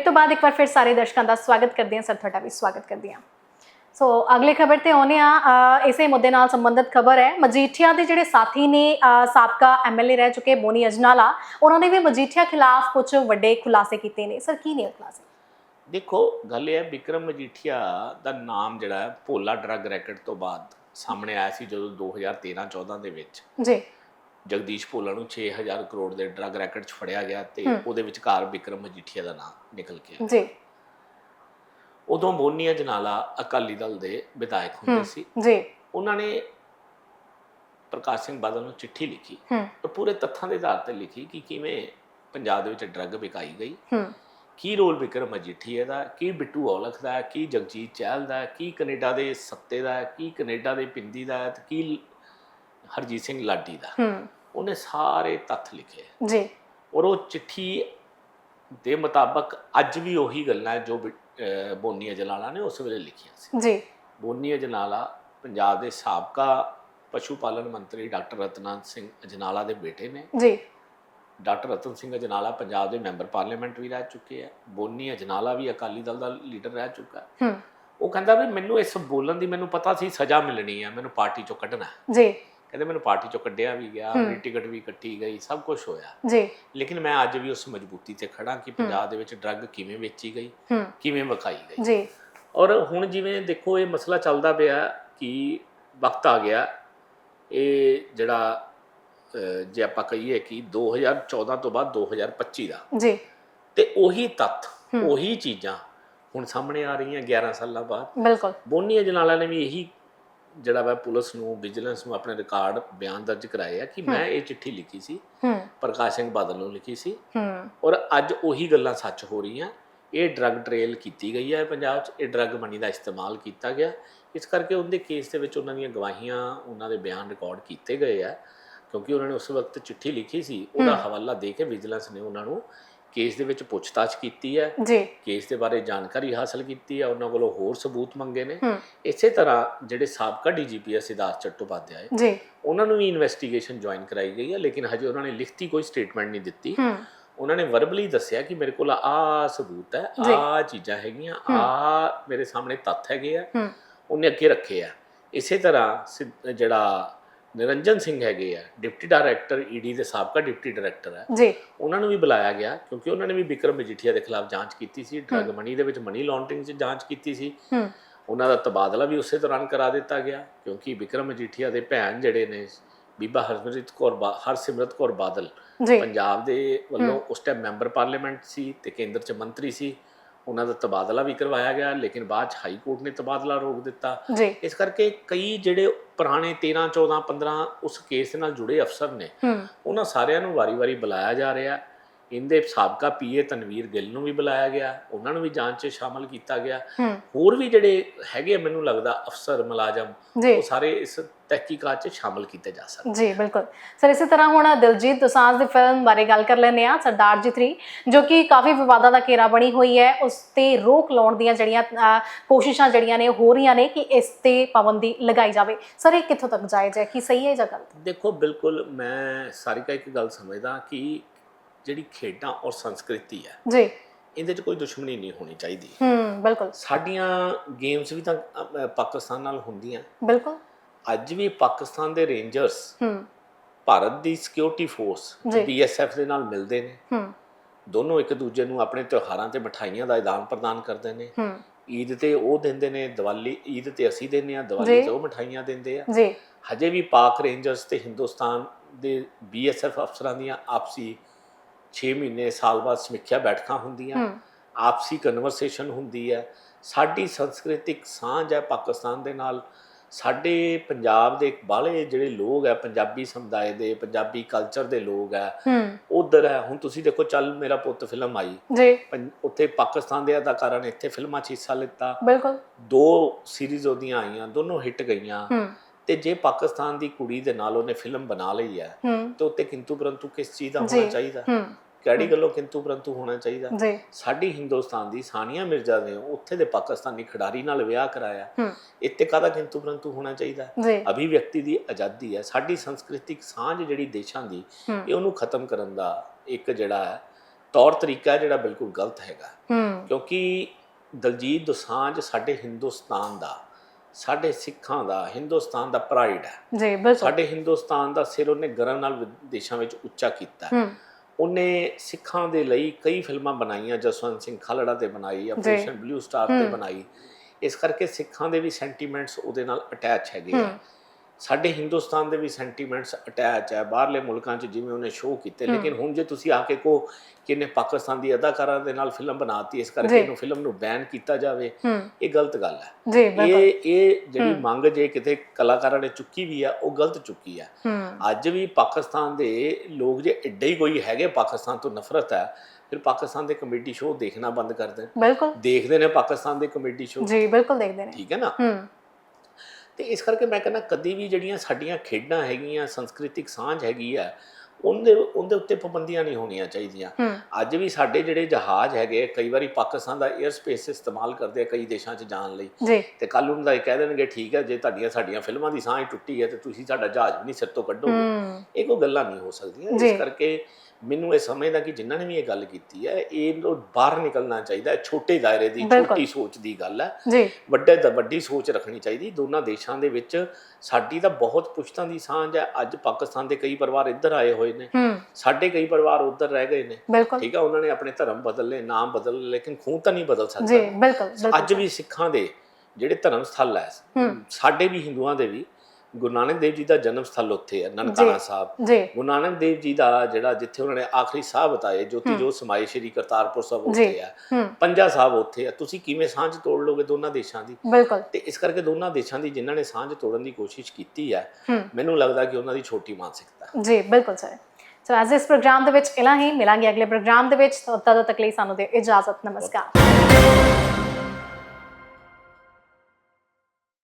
Break ਤੋਂ ਬਾਅਦ ਇੱਕ ਵਾਰ ਫਿਰ ਸਾਰੇ ਦਰਸ਼ਕਾਂ ਦਾ ਸਵਾਗਤ ਕਰਦੇ ਹਾਂ। ਸਰ ਤੁਹਾਡਾ ਵੀ ਸਵਾਗਤ ਕਰਦੇ ਹਾਂ। ਸੋ ਅਗਲੇ ਖਬਰ ਤੇ ਆਉਂਦੇ ਆ ਇਸੇ ਮੁੱਦੇ ਨਾਲ ਸੰਬੰਧਿਤ ਖਬਰ ਹੈ। ਮਜੀਠੀਆ ਦੇ ਜਿਹੜੇ ਸਾਥੀ ਨੇ ਸਾਬਕਾ ਐਮਐਲਏ ਰਹਿ ਚੁੱਕੇ ਬੋਨੀ ਅਜਨਾਲਾ ਉਹਨਾਂ ਨੇ ਵੀ ਮਜੀਠੀਆ ਖਿਲਾਫ ਕੁਝ ਵੱਡੇ ਖੁਲਾਸੇ ਕੀਤੇ ਨੇ। ਸਰ ਕੀ ਨੇ ਖੁਲਾਸੇ? ਦੇਖੋ ਗੱਲ ਇਹ ਹੈ ਵਿਕਰਮ ਮਜੀਠੀਆ ਦਾ ਨਾਮ ਜਿਹੜਾ ਹੈ ਭੋਲਾ ਡਰੱਗ ਰੈਕਟ ਤੋਂ ਬਾਅਦ ਸਾਹਮਣੇ ਆਇਆ ਸੀ ਜਦੋਂ 2013-14 ਦੇ ਵਿੱਚ। ਜੀ। ਜਗਦੀਸ਼ ਭੋਲਾ ਨੂੰ 6000 ਕਰੋੜ ਦੇ ਡਰੱਗ ਰੈਕਟ 'ਚ ਫੜਿਆ ਗਿਆ ਤੇ। ਉਹਦੇ ਵਿਚਕਾਰ ਵਿਕਰਮ ਮਜੀਠੀਆ ਦਾ ਨਾਮ ਨਿਕਲ ਕੇ ਆਇਆ। ਜੀ। ਉਦੋਂ ਮੋਨੀਆ ਜਨਾਲਾ ਅਕਾਲੀ ਦਲ ਦੇ ਵਿਧਾਇਕ ਹੁੰਦੇ। ਸੀ। ਜੀ। ਉਹਨਾਂ ਨੇ ਪ੍ਰਕਾਸ਼ ਸਿੰਘ ਬਾਦਲ ਨੂੰ ਚਿੱਠੀ ਲਿਖੀ ਉਹ ਪੂਰੇ ਤੱਥਾਂ ਦੇ ਆਧਾਰ ਤੇ ਲਿਖੀ ਕਿ ਕਿਵੇਂ ਪੰਜਾਬ ਦੇ ਵਿੱਚ ਡਰੱਗ ਵਿਕਾਈ ਗਈ। ਹੂੰ। ਕੀ ਰੋਲ ਵਿਕਰਮ ਮਜੀਠੀਆ ਦਾ ਕੀ ਬਿੱਟੂ ਔਲਖ ਦਾ ਕੀ ਜਗਜੀਤ ਚਹਿਲ ਦਾ ਕੀ ਕੈਨੇਡਾ ਦੇ ਸੱਤੇ ਦਾ ਕੀ ਕੈਨੇਡਾ ਦੇ ਪਿੰਦੀ ਦਾ ਤੇ ਕੀ ਹਰਜੀਤ ਸਿੰਘ ਲਾਡੀ ਦਾ। ਹੂੰ। ਉਹਨੇ ਸਾਰੇ ਤੱਥ ਲਿਖੇ ਜੀ। ਔਰ ਉਹ ਚਿੱਠੀ ਦੇ ਮੁਤਾਬਕ ਅੱਜ ਵੀ ਉਹੀ ਗੱਲਾਂ ਜੋ ਬਿ- ਅਹ ਬੋਨੀ ਅਜਨਾਲਾ ਨੇ ਉਸ ਵੇਲੇ ਲਿਖੀਆਂ ਸੀ। ਜੀ। ਬੋਨੀ ਅਜਨਾਲਾ ਪੰਜਾਬ ਦੇ ਸਾਬਕਾ ਪਸ਼ੂ ਪਾਲਣ ਮੰਤਰੀ ਡਾਕਟਰ ਰਤਨਾਥ ਸਿੰਘ ਅਜਨਾਲਾ ਦੇ ਬੇਟੇ ਨੇ। ਜੀ। ਡਾਕਟਰ ਰਤਨ ਸਿੰਘ ਅਜਨਾਲਾ ਪੰਜਾਬ ਦੇ ਮੈਂਬਰ ਪਾਰਲੀਮੈਂਟ ਵੀ ਰਹਿ ਚੁੱਕੇ ਹੈ ਬੋਨੀ ਅਜਨਾਲਾ ਵੀ ਅਕਾਲੀ ਦਲ ਦਾ ਲੀਡਰ ਰਹਿ ਚੁੱਕਾ ਹੈ। ਉਹ ਕਹਿੰਦਾ ਵੀ ਮੈਨੂੰ ਇਸ ਬੋਲਣ ਦੀ ਮੈਨੂੰ ਪਤਾ ਸੀ ਸਜ਼ਾ ਮਿਲਣੀ ਹੈ ਮੈਨੂੰ ਪਾਰਟੀ ਚੋਂ ਕੱਢਣਾ। ਜੀ। ਕਹਿੰਦੇ ਮੈਨੂੰ ਪਾਰਟੀ ਚੋਂ ਕੱਢਿਆ ਵੀ ਗਿਆ। ਮੇਰੀ ਟਿਕਟ ਵੀ ਕੱਟੀ ਗਈ ਸਭ ਕੁਝ ਹੋਇਆ। ਜੀ। ਲੇਕਿਨ ਮੈਂ ਅੱਜ ਵੀ ਉਸ ਮਜ਼ਬੂਤੀ ਤੇ ਖੜਾ ਕਿ ਪੰਜਾਬ ਦੇ ਵਿੱਚ ਡਰੱਗ ਕਿਵੇਂ ਵੇਚੀ ਗਈ ਕਿਵੇਂ ਵਿਖਾਈ ਗਈ। ਜੀ। ਔਰ ਹੁਣ ਜਿਵੇਂ ਦੇਖੋ ਇਹ ਮਸਲਾ ਚੱਲਦਾ ਪਿਆ ਕਿ ਵਕਤ ਆ ਗਿਆ। ਇਹ ਜਿਹੜਾ ਜੇ ਆਪਾਂ ਕਹੀਏ ਕਿ 2014 ਤੋਂ ਬਾਅਦ 2025 ਦਾ। ਜੀ। ਤੇ ਉਹੀ ਹੂੰ। ਉਹੀ ਚੀਜ਼ਾਂ ਹੁਣ ਸਾਹਮਣੇ ਆ ਰਹੀਆਂ 11 ਸਾਲਾਂ ਬਾਅਦ। ਬਿਲਕੁਲ। ਬੋਨੀ ਅਜਨਾਲਾ ਨੇ ਵੀ ਇਹੀ ਜਿਹੜਾ ਵਾ ਪੁਲਿਸ ਨੂੰ ਵਿਜੀਲੈਂਸ ਨੂੰ ਆਪਣੇ ਰਿਕਾਰਡ ਬਿਆਨ ਦਰਜ ਕਰਾਏ ਆ ਕਿ ਮੈਂ ਇਹ ਚਿੱਠੀ ਲਿਖੀ ਸੀ। ਹੂੰ। ਪ੍ਰਕਾਸ਼ ਸਿੰਘ ਬਾਦਲ ਨੂੰ ਲਿਖੀ ਸੀ। ਹੂੰ। ਔਰ ਅੱਜ ਉਹੀ ਗੱਲਾਂ ਸੱਚ ਹੋ ਰਹੀਆਂ। ਇਹ ਡਰੱਗ ਟ੍ਰੇਲ ਕੀਤੀ ਗਈ ਹੈ ਪੰਜਾਬ 'ਚ। ਇਹ ਡਰੱਗ ਮਨੀ ਦਾ ਇਸਤੇਮਾਲ ਕੀਤਾ ਗਿਆ। ਇਸ ਕਰਕੇ ਉਹਦੇ ਕੇਸ ਦੇ ਵਿੱਚ ਉਹਨਾਂ ਦੀਆਂ ਗਵਾਹੀਆਂ ਉਹਨਾਂ ਦੇ ਬਿਆਨ ਰਿਕਾਰਡ ਕੀਤੇ ਗਏ ਆ। ਕਿਉਂਕਿ ਉਹਨਾਂ ਨੇ ਉਸ ਵਕਤ ਚਿੱਠੀ ਲਿਖੀ ਸੀ। ਉਹਦਾ। ਹਵਾਲਾ ਦੇ ਕੇ ਵਿਜੀਲੈਂਸ ਨੇ ਉਹਨਾਂ ਨੂੰ ਕੇਸ ਦੇ ਵਿੱਚ ਪੁੱਛਤਾਛ ਕੀਤੀ ਹੈ। ਜੀ। ਕੇਸ ਦੇ ਬਾਰੇ ਜਾਣਕਾਰੀ ਹਾਸਲ ਕੀਤੀ ਹੈ। ਉਹਨਾਂ ਕੋਲੋਂ ਹੋਰ ਸਬੂਤ ਮੰਗੇ ਨੇ। ਇਸੇ ਤਰ੍ਹਾਂ ਜਿਹੜੇ ਸਾਬਕਾ ਡੀਜੀਪੀ ਹੈ ਸਿਧਾਰਥ ਚੱਟੋਪਾਧਿਆਏ ਜੀ। ਉਹਨਾਂ ਨੂੰ ਵੀ ਇਨਵੈਸਟੀਗੇਸ਼ਨ ਜੁਆਇਨ ਕਰਾਈ ਗਈ ਹੈ ਲੇਕਿਨ ਹਜੇ ਉਹਨਾਂ ਨੇ ਲਿਖਤੀ ਕੋਈ ਸਟੇਟਮੈਂਟ ਨਹੀਂ ਦਿੱਤੀ। ਉਹਨਾਂ ਨੇ ਵਰਬਲੀ ਦੱਸਿਆ ਕਿ ਮੇਰੇ ਕੋਲ ਆ ਸਬੂਤ ਹੈ। ਆ ਚੀਜ਼ਾਂ ਹੈਗੀਆਂ। ਆ ਮੇਰੇ ਸਾਹਮਣੇ ਤੱਥ ਹੈਗੇ ਆ। ਉਹਨੇ ਅੱਗੇ ਰੱਖੇ ਆ। ਇਸੇ ਤਰ੍ਹਾਂ ਜਿਹੜਾ ਨਿਰੰਜਨ ਸਿੰਘ ਹੈਗੇ ਆ ਡਿਪਟੀ ਡਾਇਰੈਕਟਰ ਈਡੀ ਦੇ ਸਾਬਕਾ ਡਿਪਟੀ ਡਾਇਰੈਕਟਰ ਹੈ ਜੀ। ਉਹਨਾਂ ਨੂੰ ਵੀ ਬੁਲਾਇਆ ਗਿਆ ਕਿਉਂਕਿ ਉਹਨਾਂ ਨੇ ਵੀ ਵਿਕਰਮ ਮਜੀਠੀਆ ਦੇ ਖਿਲਾਫ ਜਾਂਚ ਕੀਤੀ ਸੀ ਡਰੱਗ ਮਨੀ ਦੇ ਵਿੱਚ ਮਨੀ ਲਾਂਡਰਿੰਗ 'ਚ ਜਾਂਚ ਕੀਤੀ ਸੀ। ਹੂੰ। ਉਹਨਾਂ ਦਾ ਤਬਾਦਲਾ ਵੀ ਉਸੇ ਦੌਰਾਨ ਕਰਾ ਦਿੱਤਾ ਗਿਆ ਕਿਉਂਕਿ ਵਿਕਰਮ ਮਜੀਠੀਆ ਦੇ ਭੈਣ ਜਿਹੜੇ ਨੇ ਬੀਬਾ ਹਰਸਿਮਰਤ ਕੌਰ ਹਰਸਿਮਰਤ ਕੌਰ ਬਾਦਲ ਪੰਜਾਬ ਦੇ ਵੱਲੋਂ ਉਸ ਟਾਈਮ ਮੈਂਬਰ ਪਾਰਲੀਮੈਂਟ ਸੀ ਤੇ ਕੇਂਦਰ 'ਚ ਮੰਤਰੀ ਸੀ। ਉਹਨਾਂ ਦਾ ਤਬਾਦਲਾ ਵੀ ਕਰਵਾਇਆ ਗਿਆ ਲੇਕਿਨ ਬਾਅਦ 'ਚ ਹਾਈ ਕੋਰਟ ਨੇ ਤਬਾਦਲਾ ਰੋਕ ਦਿੱਤਾ। ਇਸ ਕਰਕੇ ਕਈ ਜਿਹੜੇ ਪੁਰਾਣੇ 13 14 15 ਉਸ ਕੇਸ ਨਾਲ ਜੁੜੇ ਅਫਸਰ ਨੇ ਉਹਨਾਂ ਸਾਰਿਆਂ ਨੂੰ ਵਾਰੀ-ਵਾਰੀ ਬੁਲਾਇਆ ਜਾ ਰਿਹਾ। ਇਹਦੇ ਸਾਬਕਾ ਪੀਏ ਤਨਵੀਰ ਗਿੱਲ ਨੂੰ ਵੀ ਬੁਲਾਇਆ ਗਿਆ ਉਹਨਾਂ ਨੂੰ ਵੀ ਜਾਂਚ 'ਚ ਸ਼ਾਮਲ ਕੀਤਾ ਗਿਆ। ਹੋਰ ਵੀ ਜਿਹੜੇ ਹੈਗੇ ਮੈਨੂੰ ਲੱਗਦਾ ਅਫਸਰ ਮੁਲਾਜ਼ਮ ਉਹ ਸਾਰੇ ਇਸ ਤਹਿਕੀਕਾਤ 'ਚ ਸ਼ਾਮਲ ਕੀਤੇ ਜਾ ਸਕਦੇ ਜੀ ਬਿਲਕੁਲ। ਸਰ ਇਸੇ ਤਰ੍ਹਾਂ ਹੁਣ ਦਿਲਜੀਤ ਦੋਸਾਂਝ ਦੀ ਫਿਲਮ ਬਾਰੇ ਗੱਲ ਕਰ ਲੈਂਦੇ ਆ ਸਰਦਾਰ ਜੀ 3 ਜੋ ਕਿ ਕਾਫੀ ਵਿਵਾਦਾਂ ਦਾ ਘੇਰਾ ਬਣੀ ਹੋਈ ਹੈ ਉਸ ਤੇ ਰੋਕ ਲਾਉਣ ਦੀਆਂ ਜਿਹੜੀਆਂ ਕੋਸ਼ਿਸ਼ਾਂ ਜਿਹੜੀਆਂ ਨੇ ਹੋ ਰਹੀਆਂ ਨੇ ਕਿ ਇਸ ਤੇ ਪਾਬੰਦੀ ਲਗਾਈ ਜਾਵੇ। ਸਰ ਇਹ ਕਿੱਥੋਂ ਤੱਕ ਜਾਇਜ਼ ਹੈ? ਕਿ ਸਹੀ ਹੈ ਜਾਂ ਗਲਤ? ਦੇਖੋ ਬਿਲਕੁਲ ਮੈਂ ਸਾਰੀ ਕਾ ਇੱਕ ਗੱਲ ਸਮਝਦਾ ਕਿ ਜਿਹੜੀ ਖੇਡਾਂ ਔਰ ਸੰਸਕ੍ਰਿਤੀ ਹੈ ਜੀ। ਇਹਦੇ 'ਚ ਕੋਈ ਦੁਸ਼ਮਣੀ ਨਹੀਂ ਹੋਣੀ ਚਾਹੀਦੀ। ਹੂੰ ਬਿਲਕੁਲ। ਸਾਡੀਆਂ ਗੇਮਸ ਵੀ ਤਾਂ ਅ, ਪਾਕਿਸਤਾਨ ਨਾਲ ਹੁੰਦੀਆਂ। ਬਿਲਕੁਲ। ਅੱਜ ਵੀ ਪਾਕਿਸਤਾਨ ਦੇ ਰੇਂਜਰਸ ਹੂੰ। ਭਾਰਤ ਦੀ ਸਿਕਿਉਰਿਟੀ ਫੋਰਸ ਜੀ। ਬੀਐਸਐਫ ਦੇ ਨਾਲ ਮਿਲਦੇ ਨੇ। ਹੂੰ। ਦੋਨੋਂ ਇੱਕ ਦੂਜੇ ਨੂੰ ਆਪਣੇ ਤਿਉਹਾਰਾਂ ਤੇ ਮਠਾਈਆਂ ਦਾ ਇਦਾਨ ਪ੍ਰਦਾਨ ਕਰਦੇ ਨੇ। ਹੂੰ। ਈਦ ਤੇ ਉਹ ਦਿੰਦੇ ਨੇ ਦੀਵਾਲੀ ਈਦ ਤੇ ਅਸੀਂ ਦਿੰਦੇ ਆ ਦੀਵਾਲੀ ਜੀ। ਤੇ ਉਹ ਮਠਾਈਆਂ ਦਿੰਦੇ ਆ। ਜੀ। ਹਜੇ ਵੀ ਪਾਕ ਰੇਂਜਰਸ ਤੇ ਹਿੰਦੁਸਤਾਨ ਦੇ ਬੀਐਸਐਫ ਅਫਸਰਾਂ ਦੀਆਂ ਆਪਸੀ 6 ਮਹੀਨੇ ਸਾਲ ਬਾਅਦ ਸਮੀਖਿਆ ਬੈਠਕਾਂ ਹੁੰਦੀਆਂ। ਆਪਸੀ ਕਨਵਰਸੇਸ਼ਨ ਹੁੰਦੀ ਹੈ। ਸਾਡੀ ਸੰਸਕ੍ਰਿਤਿਕ ਸਾਂਝ ਹੈ ਪਾਕਿਸਤਾਨ ਦੇ ਨਾਲ। ਸਾਡੇ ਪੰਜਾਬ ਦੇ ਬਾਹਲੇ ਜਿਹੜੇ ਲੋਕ ਹੈ ਪੰਜਾਬੀ ਸਮੁਦਾਇ ਦੇ ਪੰਜਾਬੀ ਕਲਚਰ ਦੇ ਲੋਕ ਹੈ ਉਧਰ ਹੈ। ਹੁਣ ਤੁਸੀਂ ਦੇਖੋ ਚੱਲ ਮੇਰਾ ਪੁੱਤ ਫਿਲਮ ਆਈ। ਜੀ। ਉੱਥੇ ਪਾਕਿਸਤਾਨ ਦੇ ਅਦਾਕਾਰਾਂ ਨੇ ਇੱਥੇ ਫਿਲਮਾਂ 'ਚ ਹਿੱਸਾ ਲਿੱਤਾ। ਬਿਲਕੁਲ। ਦੋ ਸੀਰੀਜ਼ ਉਹਦੀਆਂ ਆਈਆਂ ਦੋਨੋਂ ਹਿੱਟ ਗਈਆਂ। ਹੂੰ। ਤੇ ਜੇ ਪਾਕਿਸਤਾਨ ਦੀ ਕੁੜੀ ਦੇ ਨਾਲ ਉਹਨੇ ਫਿਲਮ ਬਣਾ ਲਈ ਹੈ ਤੇ ਉੱਤੇ ਕਿੰਤੂ ਪਰੰਤੂ ਕਿਸ ਚੀਜ਼ ਦਾ ਹੋਣਾ ਚਾਹੀਦਾ? ਕਿਹੜੀ ਗੱਲੋਂ ਕਿੰਤੂ ਪਰੰਤੂ ਹੋਣਾ ਚਾਹੀਦਾ? ਸਾਡੀ ਹਿੰਦੁਸਤਾਨ ਦੀ ਸਾਨੀਆ ਮਿਰਜ਼ਾ ਨੇ ਉੱਥੇ ਦੇ ਪਾਕਿਸਤਾਨੀ ਖਿਡਾਰੀ ਨਾਲ ਵਿਆਹ ਕਰਾਇਆ। ਇੱਥੇ ਕਾਹਦਾ ਕਿੰਤੂ ਪਰੰਤੂ ਹੋਣਾ ਚਾਹੀਦਾ? ਅਭਿਵਿਅਕਤੀ ਦੀ ਆਜ਼ਾਦੀ ਹੈ। ਸਾਡੀ ਸੰਸਕ੍ਰਿਤਿਕ ਸਾਂਝ ਜਿਹੜੀ ਦੇਸ਼ਾਂ ਦੀ ਇਹ ਉਹਨੂੰ ਖਤਮ ਕਰਨ ਦਾ ਇੱਕ ਜਿਹੜਾ ਹੈ ਤੌਰ ਤਰੀਕਾ ਜਿਹੜਾ ਬਿਲਕੁਲ ਗਲਤ ਹੈਗਾ। ਕਿਉਂਕਿ ਦਲਜੀਤ ਦੋਸਾਂਝ ਸਾਡੇ ਹਿੰਦੁਸਤਾਨ ਦਾ ਸਾਡੇ ਸਿੱਖਾਂ ਦਾ ਹਿੰਦੁਸਤਾਨ ਦਾ ਪ੍ਰਾਈਡ ਹੈ। ਜੀ ਬਿਲਕੁਲ। ਸਾਡੇ ਹਿੰਦੁਸਤਾਨ ਦਾ ਸਿਰ ਉਹਨੇ ਗਰਮ ਨਾਲ ਵਿਦੇਸ਼ਾਂ ਵਿੱਚ ਉੱਚਾ ਕੀਤਾ ਹੂੰ। ਉਹਨੇ ਸਿੱਖਾਂ ਦੇ ਲਈ ਕਈ ਫਿਲਮਾਂ ਬਣਾਈਆਂ ਜਸਵੰਤ ਸਿੰਘ ਖਾਲੜਾ ਤੇ ਬਣਾਈ ਆਪਰੇਸ਼ਨ ਬਲੂ ਸਟਾਰ ਤੇ। ਬਣਾਈ। ਇਸ ਕਰਕੇ ਸਿੱਖਾਂ ਦੇ ਵੀ ਸੈਂਟੀਮੈਂਟਸ ਉਹਦੇ ਨਾਲ ਅਟੈਚ ਹੈਗੇ ਆ। ਸਾਡੇ ਹਿੰਦੁਸਤਾਨ ਦੇ ਵੀ ਸੈਂਟੀਮੈਂਟਸ ਅਟੈਚ ਹੈ ਬਾਹਰਲੇ ਮੁਲਕਾਂ 'ਚ ਜਿਵੇਂ ਉਹਨੇ ਸ਼ੋਅ ਕੀਤੇ। ਲੇਕਿਨ ਹੁਣ ਜੇ ਤੁਸੀਂ ਆ ਕੇ ਕੋ ਕਿ ਇਹਨੇ ਪਾਕਿਸਤਾਨ ਦੀ ਅਦਾਕਾਰਾਂ ਦੇ ਨਾਲ ਫਿਲਮ ਬਣਾਤੀ ਇਸ ਕਰਕੇ। ਇਹਨੂੰ ਫਿਲਮ ਨੂੰ ਬੈਨ ਕੀਤਾ ਜਾਵੇ ਇਹ ਗਲਤ ਗੱਲ ਹੈ ਇਹ ਇਹ ਜਿਹੜੀ। ਮੰਗ ਜੇ ਕਿਤੇ ਕਲਾਕਾਰਾਂ ਨੇ ਚੁੱਕੀ ਵੀ ਆ ਉਹ ਗਲਤ ਚੁੱਕੀ ਆ। ਅੱਜ ਵੀ ਪਾਕਿਸਤਾਨ ਦੇ ਲੋਕ ਜੇ ਐਡੇ ਹੀ ਕੋਈ ਹੈਗੇ ਪਾਕਿਸਤਾਨ ਤੋਂ ਨਫ਼ਰਤ ਹੈ ਫਿਰ ਪਾਕਿਸਤਾਨ ਦੇ ਕਮੇਡੀ ਸ਼ੋਅ ਦੇਖਣਾ ਬੰਦ ਕਰ ਦੇਣ। ਬਿਲਕੁਲ। ਦੇਖਦੇ ਨੇ ਪਾਕਿਸਤਾਨ ਦੇ ਕਮੇਡੀ ਸ਼ੋਅ ਜੀ ਬਿਲਕੁਲ ਦੇਖਦੇ ਨੇ। ਠੀਕ ਹੈ ਨਾ? ਤੇ ਇਸ ਕਰਕੇ ਮੈਂ ਕਹਿੰਦਾ ਕਦੀ ਵੀ ਜਿਹੜੀਆਂ ਸਾਡੀਆਂ ਖੇਡਾਂ ਹੈਗੀਆਂ ਸੰਸਕ੍ਰਿਤਿਕ ਸਾਂਝ ਹੈਗੀ ਆ ਉਹਦੇ ਉਹਦੇ ਉੱਤੇ ਪਾਬੰਦੀਆਂ ਨਹੀਂ ਹੋਣੀਆਂ ਚਾਹੀਦੀਆਂ। ਅੱਜ ਵੀ ਸਾਡੇ ਜਿਹੜੇ ਜਹਾਜ਼ ਹੈਗੇ ਕਈ ਵਾਰੀ ਪਾਕਿਸਤਾਨ ਦਾ 에ਅਰ ਸਪੇਸ ਇਸਤੇਮਾਲ ਕਰਦੇ ਆ ਕਈ ਦੇਸ਼ਾਂ 'ਚ ਜਾਣ ਲਈ। ਤੇ ਕੱਲ ਨੂੰ ਦਾ ਇਹ ਕਹਿ ਦੇਣਗੇ ਠੀਕ ਹੈ ਜੇ ਤੁਹਾਡੀਆਂ ਸਾਡੀਆਂ ਫਿਲਮਾਂ ਦੀ ਸਾਂਝ ਟੁੱਟੀ ਹੈ ਤੇ ਤੁਸੀਂ ਸਾਡਾ ਜਹਾਜ਼ ਵੀ ਨਹੀਂ ਸਿਰ ਤੋਂ ਕੱਢੋਗੇ। ਇਹ ਕੋਈ ਗੱਲਾਂ ਨਹੀਂ ਹੋ ਸਕਦੀਆਂ। ਇਸ ਕਰਕੇ ਮੈਨੂੰ ਇਹ ਸਮਝਦਾ ਕਿ ਜਿਨ੍ਹਾਂ ਨੇ ਵੀ ਇਹ ਗੱਲ ਕੀਤੀ ਹੈ ਇਹ ਤੋਂ ਬਾਹਰ ਨਿਕਲਣਾ ਚਾਹੀਦਾ ਹੈ ਛੋਟੇ ਦਾਇਰੇ ਦੀ। ਛੋਟੀ ਸੋਚ ਦੀ ਗੱਲ ਹੈ। ਜੀ। ਵੱਡੇ ਤੋਂ ਵੱਡੀ ਸੋਚ ਰੱਖਣੀ ਚਾਹੀਦੀ ਦੋਨਾਂ ਦੇਸ਼ਾਂ ਦੇ ਵਿੱਚ ਸਾਡੀ ਤਾਂ ਬਹੁਤ ਪੁਸ਼ਤਾਂ ਦੀ ਸਾਂਝ ਹੈ। ਅੱਜ ਪਾਕਿਸਤਾਨ ਦੇ ਕਈ ਪਰਿਵਾਰ ਇੱਧਰ ਆਏ ਹੋਏ ਨੇ। ਸਾਡੇ ਕਈ ਪਰਿਵਾਰ ਉੱਧਰ ਰਹਿ ਗਏ ਨੇ। ਠੀਕ ਹੈ ਉਹਨਾਂ ਨੇ ਆਪਣੇ ਧਰਮ ਬਦਲ ਲਏ ਨਾਮ ਬਦਲ ਲਏ ਲੇਕਿਨ ਖੂਨ ਤਾਂ ਨਹੀਂ ਬਦਲ ਜੀ ਸਕਦਾ ਬਿਲਕੁਲ ਬਿਲਕੁਲ। ਅੱਜ ਵੀ ਸਿੱਖਾਂ ਦੇ ਜਿਹੜੇ ਧਰਮ ਸਥਲ ਹੂੰ। ਸਾਡੇ ਵੀ ਹਿੰਦੂਆਂ ਦੇ ਵੀ ਗੁਰੂ ਨਾਨਕ ਦੇਵ ਜੀ ਦਾ ਜਨਮ ਸਥਲ ਉੱਥੇ ਹੈ ਨਨਕਾਣਾ ਸਾਹਿਬ। ਗੁਰੂ ਨਾਨਕ ਦੇਵ ਜੀ ਦਾ ਜਿਹੜਾ ਜਿੱਥੇ ਉਹਨਾਂ ਨੇ ਆਖਰੀ ਸਾਹ ਬਤਾਏ ਜੋਤੀ ਜੋ ਸਮਾਏ ਸ਼੍ਰੀ ਕਰਤਾਰਪੁਰ ਸਾਹਿਬ। ਉੱਥੇ ਆ ਹੂੰ। ਪੰਜਾ ਸਾਹਿਬ ਉੱਥੇ ਆ ਤੁਸੀਂ ਕਿਵੇਂ ਸਾਂਝ ਤੋੜ ਲੋਗੇ ਦੋਨਾਂ ਦੇਸ਼ਾਂ ਦੀ? ਬਿਲਕੁਲ। ਤੇ ਇਸ ਕਰਕੇ ਦੋਨਾਂ ਦੇਸ਼ਾਂ ਦੀ ਜਿਨ੍ਹਾਂ ਨੇ ਸਾਂਝ ਤੋੜਨ ਦੀ ਕੋਸ਼ਿਸ਼ ਕੀਤੀ ਹੈ ਹੂੰ। ਮੈਨੂੰ ਲੱਗਦਾ ਕਿ ਉਹਨਾਂ ਦੀ ਛੋਟੀ ਮਾਨਸਿਕਤਾ ਜੀ ਬਿਲਕੁਲ ਸਰ। ਸੋ ਅੱਜ ਇਸ ਪ੍ਰੋਗਰਾਮ ਦੇ ਵਿੱਚ ਇਲਾ ਹੀ ਮਿਲਾਂਗੇ ਅਗਲੇ ਪ੍ਰੋਗਰਾਮ ਦੇ ਵਿੱਚ। ਤਦ ਤੱਕ ਲਈ ਸਾਨੂੰ ਦੇ ਇਜਾਜ਼ਤ। ਨਮਸਕਾਰ।